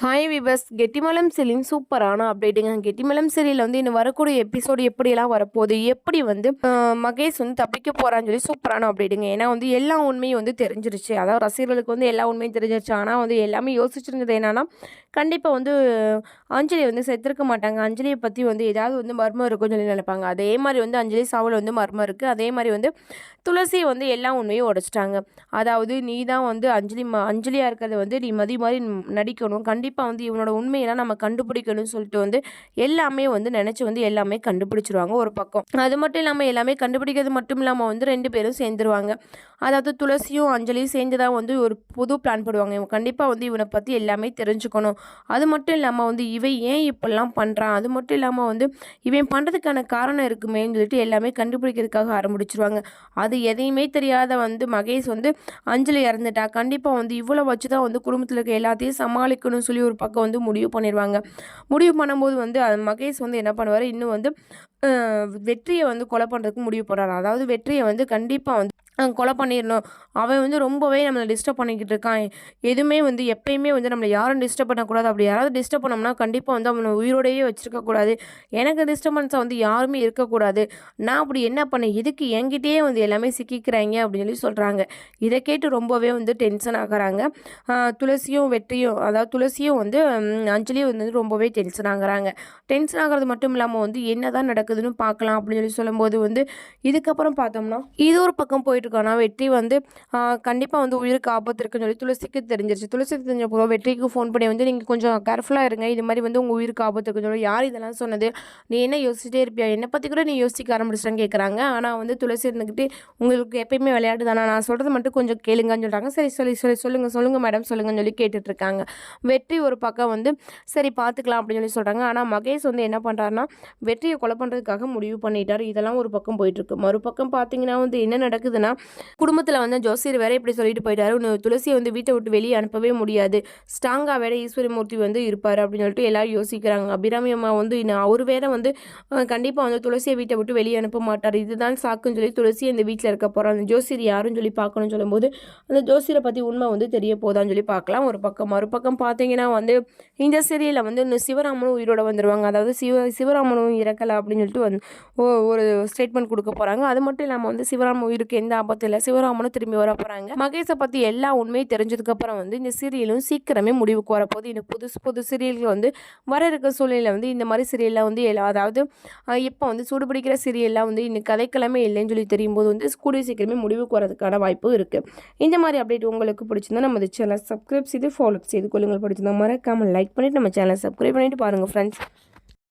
Hi விபஸ் Gettimelam சீரியலின் சூப்பரான அப்டேட்டுங்க கெட்டிமலம் சீரியலில் வந்து இன்னும் வரக்கூடிய எபிசோடு எப்படியெல்லாம் வரப்போகுது? எப்படி வந்து மகேஷ் வந்து தப்பிக்க போகிறான்னு சொல்லி சூப்பரான அப்டேட்டுங்க ஏன்னா வந்து எல்லா உண்மையும் வந்து தெரிஞ்சிருச்சு. அதாவது ரசிகர்களுக்கு வந்து எல்லா உண்மையும் தெரிஞ்சிருச்சு. ஆனால் வந்து எல்லாமே யோசிச்சிருந்தது என்னன்னா கண்டிப்பாக வந்து அஞ்சலி வந்து செத்துருக்க மாட்டாங்க. அஞ்சலியை பற்றி வந்து ஏதாவது வந்து மர்மம் இருக்கும்னு சொல்லி நினைப்பாங்க. அதே மாதிரி வந்து அஞ்சலி சாவில் வந்து மர்மம் இருக்குது அதே மாதிரி வந்து துளசி வந்து எல்லா உண்மையும் உடைச்சிட்டாங்க. அதாவது நீ தான் வந்து அஞ்சலி ம அஞ்சலியாக இருக்கிறத வந்து நீ மதி மாதிரி நடிக்கணும். கண்டிப்பாக வந்து இவனோட உண்மையெல்லாம் நம்ம கண்டுபிடிக்கணும்னு சொல்லிட்டு வந்து எல்லாமே வந்து நினச்சி வந்து எல்லாமே கண்டுபிடிச்சிருவாங்க ஒரு பக்கம். அது மட்டும் இல்லாமல் எல்லாமே கண்டுபிடிக்கிறது மட்டும் இல்லாமல் வந்து ரெண்டு பேரும் சேர்ந்துருவாங்க. அதாவது துளசியும் அஞ்சலியும் சேர்ந்து தான் வந்து ஒரு புது பிளான் போடுவாங்க. இவன் கண்டிப்பாக வந்து இவனை பற்றி எல்லாமே தெரிஞ்சுக்கணும். அது மட்டும் இல்லாமல் வந்து இவன் ஏன் இப்படிலாம் பண்ணுறான் அது மட்டும் இல்லாமல் வந்து இவன் பண்ணுறதுக்கான காரணம் இருக்குமேன்னு சொல்லிட்டு எல்லாமே கண்டுபிடிக்கிறதுக்காக ஆரம்பிச்சிருவாங்க. அது எதையுமே தெரியாத வந்து மகேஷ் வந்து அஞ்சலி இறந்துட்டா. கண்டிப்பாக வந்து இவ்வளோ வச்சு தான் வந்து குடும்பத்தில் இருக்க எல்லாத்தையும் சமாளிக்கணும்னு சொல்லி ஒரு பக்கம் வந்து முடிவு பண்ணிடுவாங்க. முடிவு பண்ணும்போது வந்து அது மகேஷ் வந்து என்ன பண்ணுவார்? இன்னும் வந்து வெற்றியை வந்து கொலை பண்ணுறதுக்கு முடிவு பண்ணுறாரு அதாவது வெற்றியை வந்து கண்டிப்பாக வந்து கொலை பண்ணிடணும். அவன் வந்து ரொம்பவே நம்மளை டிஸ்டர்ப் பண்ணிக்கிட்டு இருக்கான். எதுவுமே வந்து எப்பயுமே வந்து நம்மளை யாரும் டிஸ்டர்ப் பண்ணக்கூடாது. அப்படி யாராவது டிஸ்டர்ப் பண்ணோம்னா கண்டிப்பாக வந்து அவனை உயிரோடையே வச்சுருக்கக்கூடாது எனக்கு டிஸ்டர்பன்ஸாக வந்து யாருமே இருக்கக்கூடாது நான் அப்படி என்ன பண்ணேன்? இதுக்கு என்கிட்டயே வந்து எல்லாமே சிக்கிக்கிறாங்க அப்படின்னு சொல்லி சொல்கிறாங்க இதை கேட்டு ரொம்பவே வந்து டென்ஷன் ஆகுறாங்க. துளசியும் வெற்றியும் அதாவது துளசியும் வந்து அஞ்சலியும் வந்து ரொம்பவே டென்ஷன் ஆகுறாங்க. டென்ஷன் ஆகிறது மட்டும் இல்லாமல் வந்து என்ன தான் நடக்குதுன்னு பார்க்கலாம் அப்படின்னு சொல்லி சொல்லும்போது வந்து இதுக்கப்புறம் பார்த்தோம்னா இது ஒரு பக்கம் போயிட்டு ஆனால் வெற்றி வந்து கண்டிப்பாக வந்து உயிருக்கு ஆபத்து இருக்குன்னு சொல்லி துளசிக்கு தெரிஞ்சிருச்சு. துளசிக்கு தெரிஞ்ச போதும் வெற்றிக்கு ஃபோன் பண்ணி வந்து நீங்கள் கொஞ்சம் கேர்ஃபுல்லாக இருங்க. இது மாதிரி வந்து உங்கள் உயிருக்கு ஆபத்து இருக்குன்னு சொல்லி. யார் இதெல்லாம் சொன்னது? நீ என்ன யோசிச்சுட்டே இருப்பியா? என்னை பற்றி கூட நீ யோசிக்க ஆரம்பிச்சிட்டான்னு கேட்குறாங்க ஆனால் வந்து துளசி இருந்துக்கிட்டு உங்களுக்கு எப்பயுமே விளையாட்டு தானே? நான் சொல்கிறது மட்டும் கொஞ்சம் கேளுங்கன்னு சொல்கிறாங்க சரி சொல்லி சொல்லி சொல்லுங்கள் சொல்லுங்கள் மேடம் சொல்லுங்கன்னு சொல்லி கேட்டுட்டு இருக்காங்க வெற்றி ஒரு பக்கம் வந்து சரி பார்த்துக்கலாம் அப்படின்னு சொல்லி சொல்கிறாங்க ஆனால் மகேஷ் வந்து என்ன பண்ணுறாருன்னா வெற்றியை கொலை பண்ணுறதுக்காக முடிவு பண்ணிட்டார். இதெல்லாம் ஒரு பக்கம் போயிட்டுருக்கு. மறுபக்கம் பார்த்தீங்கன்னா வந்து என்ன நடக்குதுன்னா குடும்பத்தில் வந்து ஜோசியர் வேற இப்படி சொல்லிட்டு போயிட்டாரு. உன்னை துளசியை வந்து வீட்டை விட்டு வெளியே அனுப்பவே முடியாது. ஸ்ட்ராங்காக வேற ஈஸ்வரமூர்த்தி வந்து இருப்பார் அப்படின்னு சொல்லிட்டு எல்லாரும் யோசிக்கிறாங்க. அபிராமி அம்மா வந்து இன்னும் அவர் வேற வந்து கண்டிப்பாக வந்து துளசியை வீட்டை விட்டு வெளியே அனுப்ப மாட்டார். இதுதான் சாக்குன்னு சொல்லி துளசி இந்த வீட்டில் இருக்க போகிறோம் அந்த ஜோசியர் யாருன்னு சொல்லி பார்க்கணும்னு சொல்லும்போது அந்த ஜோசியரை பற்றி உண்மை வந்து தெரிய போதான்னு சொல்லி பார்க்கலாம். ஒரு பக்கம் மறுபக்கம் பார்த்தீங்கன்னா வந்து இந்த சீரியலில் வந்து இன்னும் சிவராமனும் உயிரோட வந்துடுவாங்க அதாவது சிவ சிவராமனும் இறக்கலை அப்படின்னு சொல்லிட்டு வந்து ஓ- ஒரு ஸ்டேட்மெண்ட் கொடுக்க போகிறாங்க அது மட்டும் இல்லாமல் வந்து சிவராமன் உயிருக்கு எந்த ஆபத்தும் இல்லை. சிவராமனும் திரும்பி வர போகிறாங்க மகேஷை பற்றி எல்லா உண்மையும் தெரிஞ்சதுக்கப்புறம் வந்து இந்த சீரியலும் சீக்கிரமே முடிவுக்கு வரப்போகுது இந்த புதுசு புது சீரியல்கள் வந்து வர இருக்க சூழ்நிலை வந்து இந்த மாதிரி சீரியல்லாம் வந்து எல்லா அதாவது இப்போ வந்து சூடுபிடிக்கிற சீரியல்லாம் வந்து இன்னைக்கு கதைக்கிழமை இல்லைன்னு சொல்லி தெரியும் போது வந்து கூடிய சீக்கிரமே முடிவுக்கு வரதுக்கான வாய்ப்பு இருக்குது இந்த மாதிரி அப்டேட் உங்களுக்கு பிடிச்சிருந்தா நம்ம சேனலை சப்ஸ்கிரைப் செய்து ஃபாலோ செய்து கொள்ளுங்கள். பிடிச்சிருந்தா மறக்காமல் லைக் பண்ணிவிட்டு நம்ம சேனலை சப்ஸ்கிரைப் பண்ணிவிட்டு பாருங்கள் ஃப்ரெண்ட்ஸ்